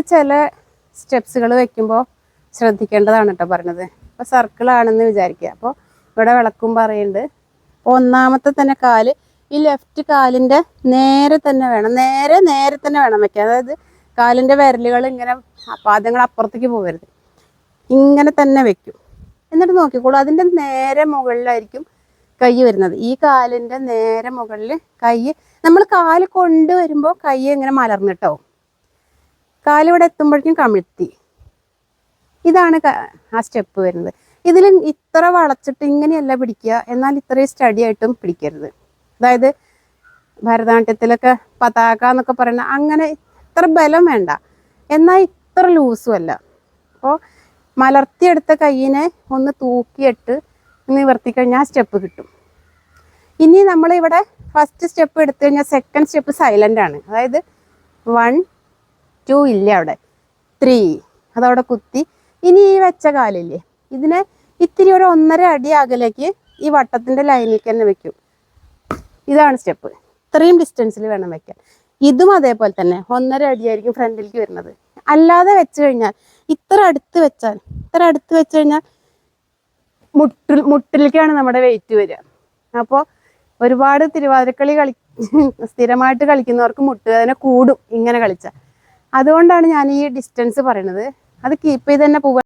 ചില സ്റ്റെപ്സുകൾ വെക്കുമ്പോൾ ശ്രദ്ധിക്കേണ്ടതാണ് കേട്ടോ പറഞ്ഞത് സർക്കിൾ സർക്കിളാണെന്ന് വിചാരിക്കുക അപ്പോൾ ഇവിടെ വിളക്കും പറയുന്നുണ്ട് ഒന്നാമത്തെ തന്നെ കാൽ. ഈ ലെഫ്റ്റ് കാലിന്റെ നേരെ തന്നെ വേണം. നേരെ നേരെ തന്നെ വേണം വെക്കാൻ. അതായത് കാലിന്റെ വിരലുകൾ ഇങ്ങനെ പാദങ്ങൾ അപ്പുറത്തേക്ക് പോകരുത് ഇങ്ങനെ തന്നെ വെക്കും. എന്നിട്ട് നോക്കിക്കോളൂ. അതിന്റെ നേരെ മുകളിലായിരിക്കും കൈ വരുന്നത്. ഈ കാലിന്റെ നേരെ മുകളിൽ കൈ. നമ്മൾ കാൽ കൊണ്ടുവരുമ്പോൾ കൈ ഇങ്ങനെ മലർന്നിട്ടോ കാലിവിടെ എത്തുമ്പോഴേക്കും കമിഴ്ത്തി. ഇതാണ് ആ സ്റ്റെപ്പ് വരുന്നത്. ഇതിൽ ഇത്ര വളച്ചിട്ട് ഇങ്ങനെയല്ല പിടിക്കുക എന്നാൽ ഇത്രയും സ്റ്റഡി ആയിട്ടും പിടിക്കരുത്. അതായത് ഭരതനാട്യത്തിലൊക്കെ പതാക എന്നൊക്കെ പറയുന്ന അങ്ങനെ ഇത്ര ബലം വേണ്ട. എന്നാൽ ഇത്ര ലൂസും അല്ല. അപ്പോൾ മലർത്തിയെടുത്ത കൈയിനെ ഒന്ന് തൂക്കിയിട്ട് നിവർത്തി കഴിഞ്ഞാൽ സ്റ്റെപ്പ് കിട്ടും. ഇനി നമ്മളിവിടെ ഫസ്റ്റ് സ്റ്റെപ്പ് എടുത്തു കഴിഞ്ഞാൽ സെക്കൻഡ് സ്റ്റെപ്പ് സൈലന്റ് ആണ്. അതായത് വൺ ടു ഇല്ല അവിടെ? ത്രീ. അതവിടെ കുത്തി. ഇനി ഈ വെച്ച കാലില്ലേ? ഇതിനെ ഇത്തിരി ഒരു ഒന്നര അടി അകലേക്ക് ഈ വട്ടത്തിന്റെ ലൈനിലേക്ക് തന്നെ വെക്കും. ഇതാണ് സ്റ്റെപ്പ്. ഇത്രയും ഡിസ്റ്റൻസിൽ വേണം വെക്കാൻ. ഇതും അതേപോലെ തന്നെ ഒന്നര അടിയായിരിക്കും ഫ്രണ്ടിലേക്ക് വരുന്നത്. അല്ലാതെ വെച്ച് കഴിഞ്ഞാൽ ഇത്ര അടുത്ത് വെച്ചാൽ ഇത്ര അടുത്ത് വെച്ച് കഴിഞ്ഞാൽ മുട്ടിൽ മുട്ടിലേക്കാണ് നമ്മുടെ വെയിറ്റ് വരിക. അപ്പോൾ ഒരുപാട് തിരുവാതിരക്കളി കളി സ്ഥിരമായിട്ട് കളിക്കുന്നവർക്ക് മുട്ടുവേദന കൂടും ഇങ്ങനെ കളിച്ചാൽ. അതുകൊണ്ടാണ് ഞാൻ ഈ ഡിസ്റ്റൻസ് പറയുന്നത് അത് കീപ്പ് ചെയ്ത് തന്നെ